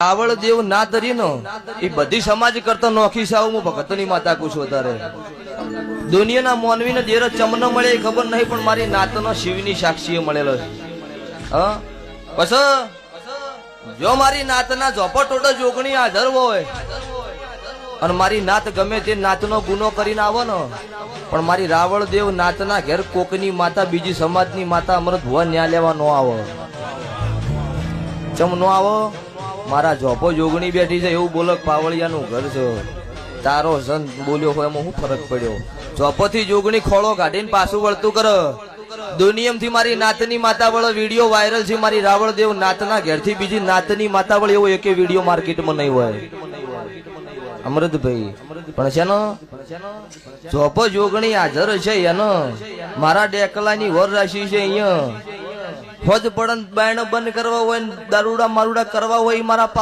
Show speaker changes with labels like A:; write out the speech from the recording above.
A: આવળ દેવ ના ધરી નો એ બધી સમાજ કરતા નોખી સાવ હું ભગતની માતા કુછો વધારે. દુનિયાના મોનવીને જેરો ચમનો મળે એ ખબર નહીં, પણ મારી નાતનો શિવની સાક્ષી મળેલો છે. હા? જો મારી નાતના ઝોપટોટો જોગણી હાજર હોય, અને મારી નાત ગમે તે નાતનો ગુનો કરીને આવો ને, પણ મારી રાવળ દેવ નાતના ઘેર કોકની માતા, બીજી સમાજની માતા અમૃત ભુવા ન્યા લેવા નો આવો. ચમ નો આવો? મારા જોપો જોગણી બેઠી છે એવું બોલક પાવળિયાનું ઘર છે. તારો સંત બોલ્યો હોય એમાં શું ફરક પડ્યો. ચોપોથી જોગણી ખોળો કાઢીને પાછું વળતું કર. દુનિયમથી મારી નાતની માતા વળો વીડિયો વાયરલ છે. મારી રાવળ દેવ નાતના ઘેરથી બીજી નાતની માતા વળે એવો એકે વીડિયો માર્કેટમાં નહીં હોય. અમૃતભાઈ, પણ છે ને જોપો જોગણી હાજર છે એનો. મારા ડેકલાની વર રાશિ છે અહીંયા. ફોજ પડન બાયણો બંધ કરવા હોય દારૂડા મારુડા કરવા હોય એ મારા